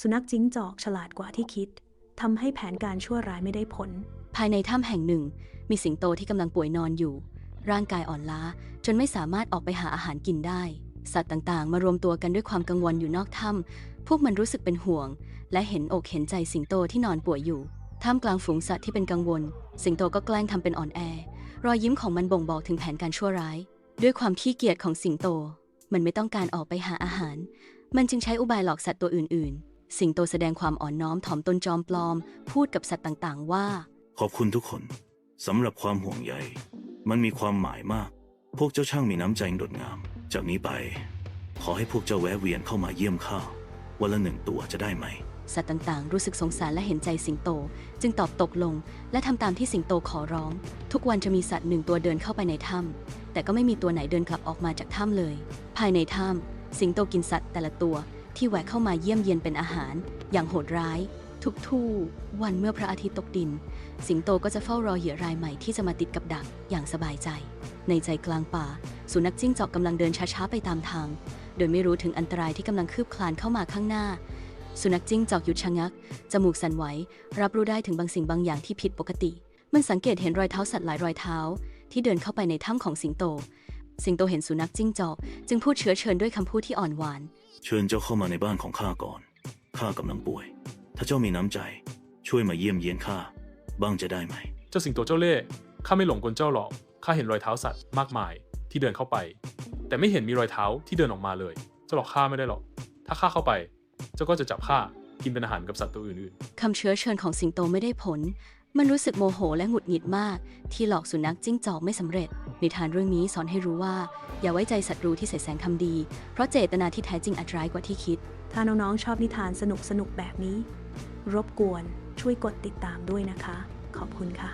สุนัขจิ้งจอกฉลาดกว่าที่คิดทำให้แผนการชั่วร้ายไม่ได้ผล ภายในถ้ำแห่งหนึ่ง มีสิงโตที่กำลังป่วยนอนอยู่ ร่างกายอ่อนล้าจนไม่สามารถออกไปหาอาหารกินได้ สัตว์ต่างๆ มารวมตัวกันด้วยความกังวลอยู่นอกถ้ำพวกมันรู้สึกเป็นห่วง และเห็นอกเห็นใจสิงโตที่นอนป่วยอยู่ท่ามกลางฝูงสัตว์ที่เป็นกังวล สิงโตก็แกล้งทำเป็นอ่อนแอ รอยยิ้มของมันบ่งบอกถึงแผนการชั่วร้าย ด้วยความขี้เกียจของสิงโต มันไม่ต้องการออกไปหาอาหาร มันจึงใช้อุบายหลอกสัตว์ตัวอื่นๆ สิงโตแสดงความอ่อนน้อมถ่อมตนจอมปลอม พูดกับสัตว์ต่างๆ ว่า ขอบคุณทุกคนสำหรับความห่วงใย มันมีความหมายมาก พวกเจ้าช่างมีน้ำใจงดงาม จากนี้ไป ขอให้พวกเจ้าแวะเวียนเข้ามาเยี่ยมข้าวันละหนึ่งตัวจะได้ไหม สัตว์ต่างๆ รู้สึกสงสารและเห็นใจสิงโต จึงตอบตกลง และทำตามที่สิงโตขอร้อง ทุกวันจะมีสัตว์หนึ่งตัวเดินเข้าไปในถ้ำแต่ก็ไม่มีตัวไหนเดินกลับออกมาจากถ้ำเลย ภายในถ้ำสิงโตกินสัตว์แต่ละตัว ที่แหวกเข้ามาเยี่ยมเยียนเป็นอาหาร อย่างโหดร้าย ทุกทู่วันเมื่อพระอาทิตย์ตกดิน สิงโตก็จะเฝ้ารอเหยื่อรายใหม่ที่จะมาติดกับดักอย่างสบายใจ ในใจกลางป่า สุนัขจิ้งจอกกำลังเดินช้าๆไปตามทาง โดยไม่รู้ถึงอันตรายที่กำลังคืบคลานเข้ามาข้างหน้า สุนัขจิ้งจอกหยุดชะงัก จมูกสั่นไหวรับรู้ได้ถึงบางสิ่งบางอย่างที่ผิดปกติ มันสังเกตเห็นรอยเท้าสัตว์หลายรอยเท้า ที่เดินเข้าไปในถ้ำของสิงโต สิงโตเห็นสุนัขจิ้งจอก จึงพูดเชื้อเชิญด้วยคำพูดที่อ่อนหวาน เชิญเจ้าเข้ามาในบ้านของข้าก่อน ข้ากำลังป่วย ถ้าเจ้ามีน้ำใจ ช่วยมาเยี่ยมเยียนข้าบ้างจะได้ไหม เจ้าสิงโตเจ้าเล่ห์ข้าไม่หลงกลเจ้าหรอก ข้าเห็นรอยเท้าสัตว์มากมายที่เดินเข้าไป แต่ไม่เห็นมีรอยเท้าที่เดินออกมาเลย เจ้าหลอกข้าไม่ได้หรอก ถ้าข้าเข้าไป เจ้าก็จะจับข้ากินเป็นอาหารกับสัตว์ตัวอื่นคำเชื้อเชิญของสิงโตไม่ได้ผล มันรู้สึกโมโหและหงุดหงิดมาก ที่หลอกสุนัขจิ้งจอกไม่สำเร็จ นิทานเรื่องนี้สอนให้รู้ว่า อย่าไว้ใจศัตรูที่ใส่แสงคำดี เพราะเจตนาที่แท้จริงอาจร้ายกว่าที่คิด ถ้าน้องๆชอบนิทานสนุกๆแบบนี้ รบกวนช่วยกดติดตามด้วยนะคะ ขอบคุณค่ะ